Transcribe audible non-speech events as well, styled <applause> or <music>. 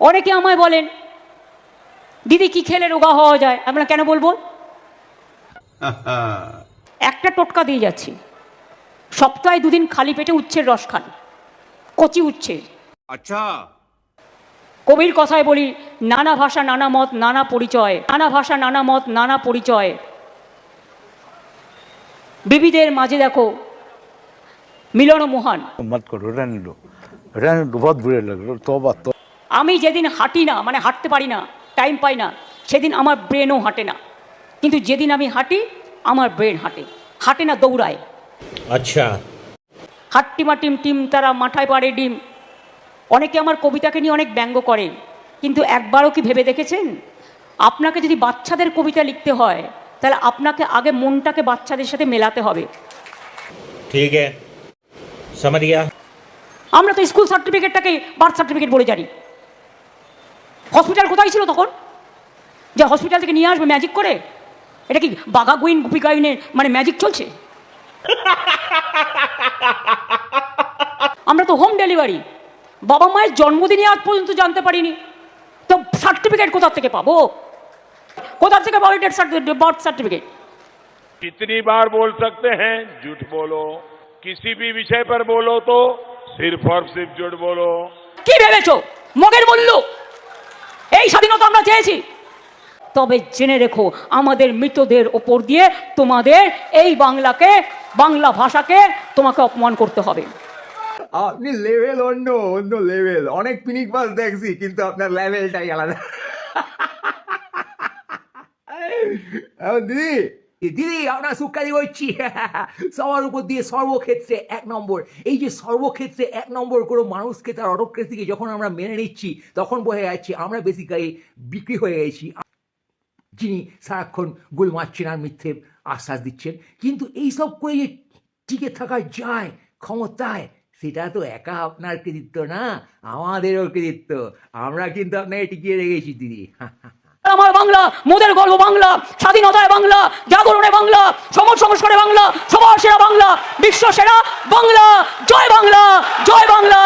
অনেকে আমায় বলেন দিদি কি খেলে রোগা হওয়া যায় আমরা কেন বলবো <laughs> একটা টোটকা দিয়ে যাচ্ছি সপ্তাহে দুদিন খালি পেটে উচ্ছের রস খান কচি উচ্ছে अच्छा কবির কথায় বলি নানা ভাষা নানা মত নানা পরিচয় নানা ভাষা নানা মত নানা পরিচয় বিবিধের মাঝে দেখো মিলন মহান मत करो रहने दो रहने दो बहुत बुरे लग रहे हो तौबा तो আমি যেদিন হাঁটি না মানে হাঁটতে পারি না টাইম পাই না সেদিন আমার ব্রেনও হাঁটে না। কিন্তু যেদিন আমি হাঁটি আমার ব্রেন হাঁটে। হাঁটে না দৌড়ায়। আচ্ছা। হাট্টিমা টিম টিম তারা মাথায় পাড়ে ডিম। অনেকে আমার কবিতাকে নিয়ে অনেক ব্যঙ্গ করে কিন্তু একবারও কি ভেবে দেখেছেন? আপনাকে যদি বাচ্চাদের কবিতা লিখতে হয় তাহলে আপনাকে আগে মনটাকে বাচ্চাদের সাথে মেলাতে হবে। ঠিক আমরা তো স্কুল সার্টিফিকেটটাকে বার্থ সার্টিফিকেট বলে জানি। হসপিটাল কোথায় ছিল তখন যে হসপিটাল থেকে নিয়ে আসবে ম্যাজিক করে এটা কি বাঘা গুইন গুপি গাইনের মানে ম্যাজিক চলছে আমরা তো হোম ডেলিভারি বাবা মায়ের জন্মদিনে আজ পর্যন্ত জানতে পারিনি তো সার্টিফিকেট কোথা থেকে পাবো কোথা থেকে পাবো বার্থ সার্টিফিকেট कितनी बार बोल सकते हैं झूठ बोलो किसी भी विषय पर बोलो तो सिर्फ और सिर्फ झूठ बोलो কি ভেবেছো মগের মূল্য এই স্বাধীনতা আমরা চেয়েছি। তবে জেনে রেখো, আমাদের মৃতদের ওপর দিয়ে তোমাদের এই বাংলাকে, বাংলা ভাষাকে তোমাকে অপমান করতে হবে। আপনি লেভেল অন্য অন্য লেভেল অনেক পিনিক বাস দেখছি, কিন্তু আপনার লেভেলটাই আলাদা। <laughs> দিদি দিদি, আপনার সুকারি বলছি <laughs> সবার উপর দিয়ে সর্বক্ষেত্রে এক নম্বর। এই যে সর্বক্ষেত্রে এক নম্বর কোনো মানুষকে তার অটোক্রেসিকে যখন আমরা মেনে নিচ্ছি, তখন বোঝা যাচ্ছে আমরা বেসিক্যালি বিক্রি হয়ে গেছি। যিনি সারাক্ষণ গোল মারছেন আর মিথ্যে আশ্বাস দিচ্ছেন। কিন্তু এইসব করে যে টিকে থাকা যায়, ক্ষমতায়, সেটা তো একা আপনার কৃতিত্ব না, আমাদেরও কৃতিত্ব। আমরা কিন্তু আপনাকে টিকিয়ে রেখেছি, দিদি। <laughs> আমার বাংলা, মোদের গর্ব বাংলা, স্বাধীনতায় বাংলা, জাগরণে বাংলা, সমাজ সংস্কারে বাংলা, সবার সেরা বাংলা, বিশ্ব সেরা বাংলা, জয় বাংলা জয় বাংলা।